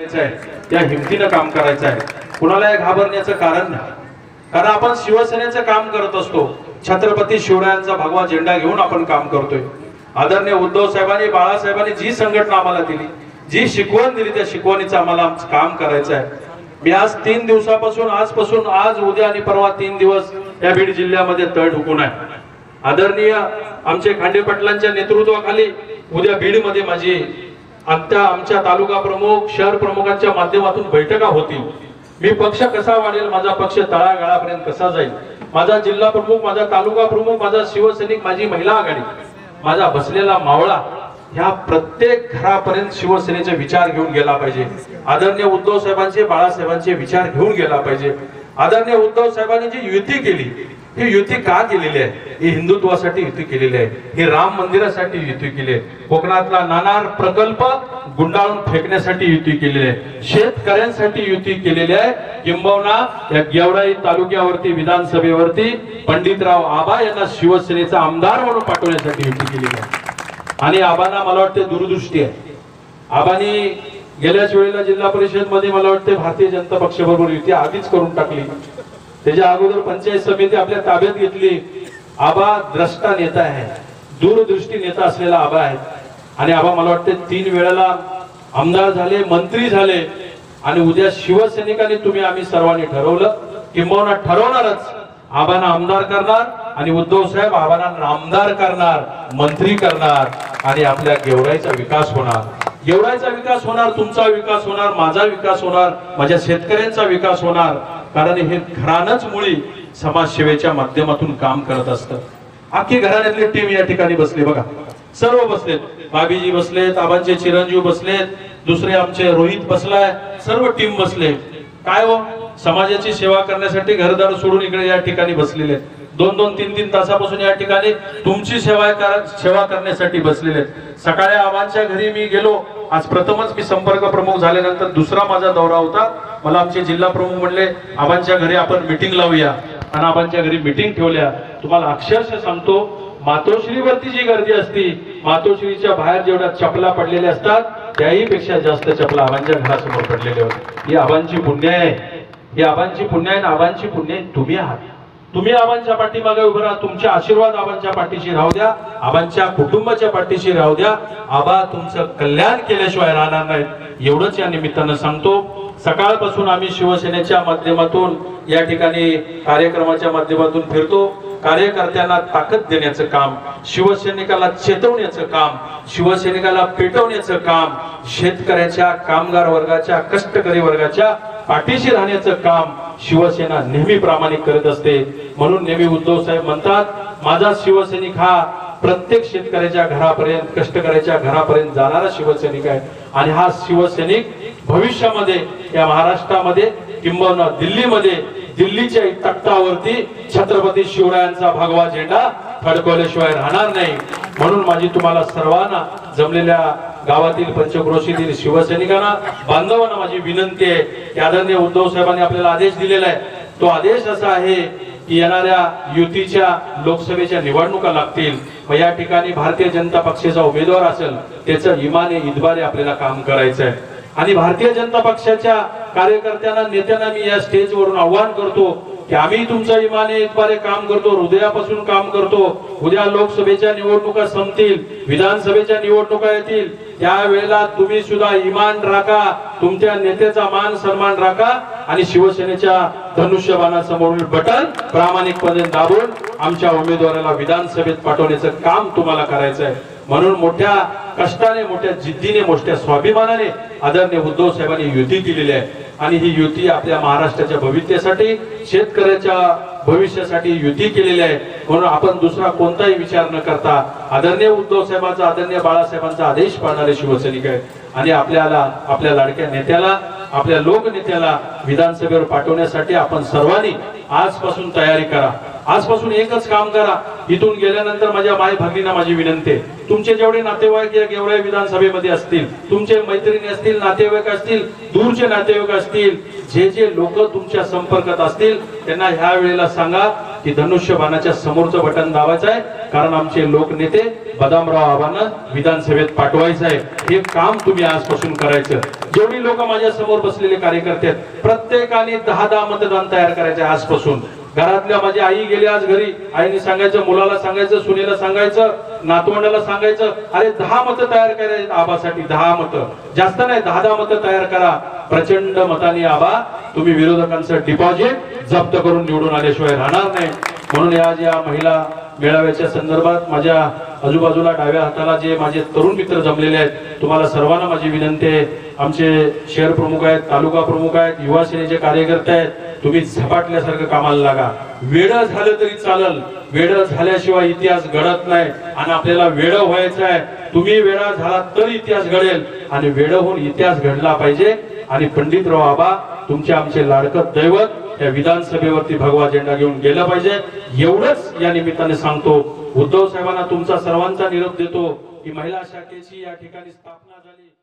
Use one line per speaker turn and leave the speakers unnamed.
करायचं त्या हिमतीनं काम करायचं आहे कुणाला घाबरण्याचं कारण नाही. कारण आपण शिवसेनेचं काम करत असतो. छत्रपती शिवरायांचा भगवा झेंडा घेऊन आपण काम करतोय. आदरणीय उद्धव साहेबांनी बाळासाहेबांनी जी संघटना आम्हाला दिली जी शिकवण दिली त्या शिकवणीचं आम्हाला काम करायचं आहे मी आज तीन दिवसापासून आजपासून आज उद्या आणि परवा तीन दिवस या बीड जिल्ह्यामध्ये तळ ढुकून आहे. आदरणीय आमचे खांडे पाटलांच्या नेतृत्वाखाली उद्या बीडमध्ये माझी आमच्या आमच्या तालुका प्रमुख शहर प्रमुखांच्या माध्यमातून बैठका होतील. मी पक्ष कसा वाढेल माझा पक्ष तळागाळापर्यंत कसा जाईल? माझा जिल्हा प्रमुख माझा तालुका प्रमुख माझा शिवसैनिक माझी महिला आघाडी माझा बसलेला मावळा ह्या प्रत्येक घरापर्यंत शिवसेनेचे विचार घेऊन गेला पाहिजे. आदरणीय उद्धव साहेबांचे बाळासाहेबांचे विचार घेऊन गेला पाहिजे. आदरणीय उद्धव साहेबांनी जी युती केली ही युती का केलेली आहे? ही हिंदुत्वासाठी युती केलेली आहे. ही राम मंदिरासाठी युती केली आहे. कोकणातला नाणार प्रकल्प गुंडाळून फेकण्यासाठी युती केलेली आहे. शेतकऱ्यांसाठी युती केलेली आहे. किंबहुना या गेवराई तालुक्यावरती विधानसभेवरती पंडितराव आबा यांना शिवसेनेचा आमदार म्हणून पाठवण्यासाठी युती केलेली आहे. आणि आबांना मला वाटते दूरदृष्टी आहे. आबांनी गेल्याच वेळेला जिल्हा परिषदमध्ये मला वाटते भारतीय जनता पक्षाबरोबर युती आधीच करून टाकली. त्याच्या अगोदर पंचायत समिती आपल्या ताब्यात घेतली. आबा द्रष्टा नेता आहे. दूरदृष्टी नेता असलेला आबा आहे. आणि आबा मला वाटते तीन वेळेला आमदार झाले मंत्री झाले. आणि उद्या शिवसैनिकांनी तुम्ही आम्ही सर्वांनी ठरवलं किंबहुना ठरवणारच. आबांना आमदार करणार आणि उद्धव साहेब आबांना आमदार करणार मंत्री करणार. आणि आपल्या गेवराईचा विकास होणार. गेवराईचा विकास होणार तुमचा विकास होणार माझा विकास होणार माझ्या शेतकऱ्यांचा विकास होणार. कारण हे घरानच मुळी समाजसेवेच्या माध्यमातून काम करत असतं. अख्खी घराण्यातली टीम या ठिकाणी बसली बघा. सर्व बसलेत. बाबीजी बसलेत आबांचे चिरंजीव बसलेत दुसरे आमचे रोहित बसलाय सर्व टीम बसले. काय हो? समाजाची सेवा करण्यासाठी घरदार सोडून इकडे या ठिकाणी बसलेले आहेत. दोन दोन तीन तीन तासापासून या ठिकाणी तुमची सेवा कर- सेवा करण्यासाठी बसलेले सकाळी आबांच्या घरी मी गेलो. आज प्रथमच मी संपर्क प्रमुख झाल्यानंतर दुसरा माझा दौरा होता. मला आमचे जिल्हा प्रमुख म्हणले आबांच्या घरी आपण मिटिंग लावूया. आणि आबांच्या घरी मिटिंग ठेवल्या. तुम्हाला अक्षरशः सांगतो मातोश्रीवरती जी गर्दी असती मातोश्रीच्या बाहेर जेवढ्या चपला पडलेल्या असतात त्याही पेक्षा जास्त चपला आबांच्या घरासमोर पडलेल्या होत्या. ही आबांची पुण्य आहे. ही आबांची पुण्य आहे आणि आबांची पुण्य तुम्ही आहात. तुम्ही आबांच्या पाठीमागे उभं राहा तुमचे आशीर्वाद आबांच्या पाठीशी राहू द्या आबांच्या कुटुंबाच्या पाठीशी राहू द्या. आबा तुमचं कल्याण केल्याशिवाय राहणार नाहीत एवढंच या निमित्तानं सांगतो. सकाळपासून आम्ही शिवसेनेच्या माध्यमातून या ठिकाणी कार्यक्रमाच्या माध्यमातून फिरतो. कार्यकर्त्यांना ताकद देण्याचं काम शिवसैनिकाला चेतवण्याचं काम शिवसैनिकाला पेटवण्याचं काम शेतकऱ्याच्या कामगार वर्गाच्या कष्टकरी वर्गाच्या पाठीशी राहण्याचं काम शिवसेना नेहमी प्रामाणिक करत असते. म्हणून नेहमी उद्धव साहेब म्हणतात माझा शिवसैनिक हा प्रत्येक शेतकऱ्याच्या घरापर्यंत कष्टकऱ्याच्या घरापर्यंत जाणारा शिवसैनिक आहे. आणि हा शिवसैनिक भविष्यामध्ये या महाराष्ट्रामध्ये किंबहुना दिल्लीमध्ये दिल्लीच्या तक्तावरती छत्रपती शिवरायांचा भगवा झेंडा फडकवल्याशिवाय राहणार नाही. म्हणून माझी तुम्हाला सर्वांना जमलेल्या गावातील पंचक्रोशीतील शिवसैनिकांना बांधवांना माझी विनंती आहे की आदरणीय उद्धव साहेबांनी आपल्याला आदेश दिलेला आहे. तो आदेश असा आहे की येणाऱ्या युतीच्या लोकसभेच्या निवडणुका लागतील. मग या ठिकाणी भारतीय जनता पक्षाचा उमेदवार असेल त्याचं इमाने इदबारे आपल्याला काम करायचं आहे. आणि भारतीय जनता पक्षाच्या कार्यकर्त्यांना नेत्यांना मी या स्टेजवरून आव्हान करतो की आम्ही तुमच्या इमाने इतबारे काम करतो हृदयापासून काम करतो. उद्या लोकसभेच्या निवडणुका संपतील विधानसभेच्या निवडणुका येतील. त्यावेळेला तुम्ही सुद्धा इमान राखा तुमच्या नेत्याचा मान सन्मान राखा आणि शिवसेनेच्या धनुष्यबाणासमोरील बटन प्रामाणिकपणे दाबून आमच्या उमेदवाराला विधानसभेत पाठवण्याचं काम तुम्हाला करायचं आहे म्हणून मोठ्या कष्टाने मोठ्या जिद्दीने मोठ्या स्वाभिमानाने आदरणीय उद्धव साहेबांनी युती केलेली आहे. आणि ही युती आपल्या महाराष्ट्राच्या भविष्यासाठी शेतकऱ्याच्या भविष्यासाठी युती केलेली आहे. म्हणून आपण दुसरा कोणताही विचार न करता आदरणीय उद्धव साहेबांचा आदरणीय बाळासाहेबांचा आदेश पाळणारे शिवसैनिक आहे आणि आपल्याला आपल्या लाडक्या नेत्याला आपल्या लोकनेत्याला विधानसभेवर पाठवण्यासाठी आपण सर्वांनी आजपासून तयारी करा. आजपासून एकच काम करा. इथून गेल्यानंतर माझ्या माय भगिनींना माझी विनंती आहे. तुमचे जेवढे नातेवाईक या गेवराई विधानसभेमध्ये असतील तुमचे मैत्रिणी असतील नातेवाईक असतील दूरचे नातेवाईक असतील जे जे लोक तुमच्या संपर्कात असतील त्यांना ह्या वेळेला सांगा की धनुष्यबाणाच्या समोरचं बटन दाबायचं आहे. कारण आमचे लोकनेते बदामराव आव्हानं विधानसभेत पाठवायचं आहे. हे काम तुम्ही आजपासून करायचं. जेवढी लोक माझ्यासमोर बसलेले कार्यकर्ते आहेत प्रत्येकाने दहा दहा मतदान तयार करायचे आजपासून. घरातल्या माझी आई गेली आज घरी. आईने सांगायचं मुलाला सांगायचं सुनेला सांगायचं नातवंडाला सांगायचं अरे दहा मतं तयार करायची आबासाठी दहा मतं. जास्त नाही दहा दहा मतं तयार करा. प्रचंड मताने आबा तुम्ही विरोधकांचं डिपॉझिट जप्त करून निवडून आल्याशिवाय राहणार नाही. म्हणून आज या महिला मेळाव्याच्या संदर्भात माझ्या आजूबाजूला डाव्या हाताला जे माझे तरुण मित्र जमलेले आहेत तुम्हाला सर्वांना माझी विनंती आहे. आमचे शहर प्रमुख आहेत तालुका प्रमुख आहेत युवा सेनेचे कार्यकर्ते आहेत. तुम्ही झपाटल्यासारखं कामाला लागा. वेळ झालं तरी चालल. वेळ झाल्याशिवाय इतिहास घडत नाही. आणि आपल्याला वेळ व्हायचं आहे. तुम्ही वेळा झाला तर इतिहास घडेल. आणि वेळ होऊन इतिहास घडला पाहिजे. आणि पंडितराव आबा तुमचे आमचे लाडकत दैवत त्या विधानसभेवरती भगवा झेंडा घेऊन गेला पाहिजे. एवढंच या निमित्ताने सांगतो. उद्धव साहेबांना तुमचा सर्वांचा निरोप देतो. की महिला शाखेची या ठिकाणी स्थापना झाली.